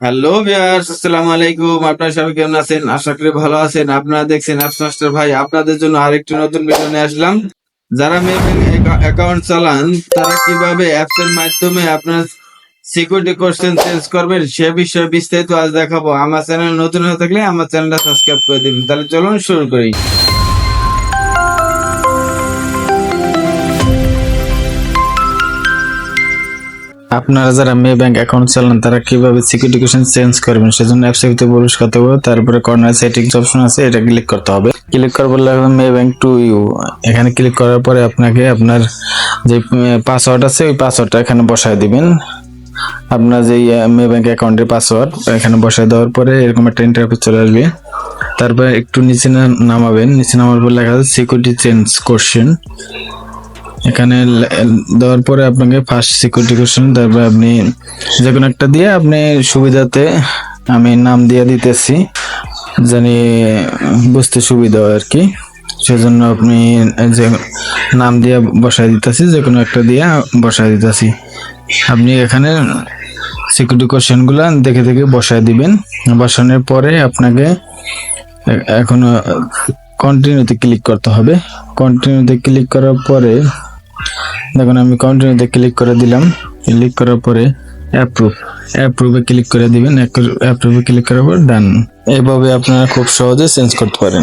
Hello viewers আসসালামু আলাইকুম। আপনারা সবাই কেমন আছেন? আশা করি ভালো আছেন। আপনারা দেখছেন অ্যাপস ভাই, আপনাদের জন্য আরেকটি নতুন ভিডিও নিয়ে আসলাম। যারা মেয়ে অ্যাকাউন্ট চালান, তারা কীভাবে অ্যাপস এর মাধ্যমে আপনার সিকিউরিটি কোশ্চেন চেঞ্জ করবেন, সে বিষয়ে বিস্তারিত আজ দেখাবো। আমার চ্যানেল নতুন হয়ে থাকলে আমার চ্যানেলটা সাবস্ক্রাইব করে দিন তাহলে চলুন শুরু করি। আপনারা যারা মে ব্যাংক অ্যাকাউন্ট চালান, তারা কীভাবে সিকিউরিটিকেশন চেঞ্জ করবেন? সেজন্য অ্যাপসে প্রবেশ করতে হবে। তারপরে কর্নার সেটিংস অপশন আছে, এটা ক্লিক করতে হবে। ক্লিক করার পর লাগবে মে ব্যাংক টু ইউ এখানে ক্লিক করার পরে আপনাকে আপনার যে পাসওয়ার্ড আছে, ওই পাসওয়ার্ডটা এখানে বসায় দিবেন। আপনার যে মে ব্যাংক অ্যাকাউন্টের পাসওয়ার্ড এখানে বসায় দেওয়ার পরে এরকম একটা ইন্টারফেস চলে আসবে। তারপরে একটু নিচে নামাবেন। নিচে নামার পর লেখা আছে সিকিউরিটি চেঞ্জ কোশ্চেন এখানে দেওয়ার পরে আপনাকে ফার্স্ট সিকিউরিটি কোশ্চেন তারপরে আপনি যে কোনো একটা দিয়ে আপনি সুবিধাতে আমি নাম দিয়ে দিতেছি, জানি বুঝতে সুবিধা হয় আর কি সেজন্য আপনি যে নাম দিয়ে বসাই দিতেছি যে কোনো একটা দিয়ে বসাই দিতেছি। আপনি এখানে সিকিউরিটি কোশ্চেনগুলো দেখে দেখে বসায় দিবেন। বসানোর পরে আপনাকে এখন কন্টিনিউতে ক্লিক করতে হবে। কন্টিনিউতে ক্লিক করার পরে দেখুন, আমি কন্টিনিউতে ক্লিক করে দিলাম। ক্লিক করার পরে অ্যাপ্রুভ অ্যাপ্রুভে ক্লিক করে দিবেন। অ্যাপ্রুভে ক্লিক করার পর ডান এভাবে আপনারা খুব সহজে চেঞ্জ করতে পারেন।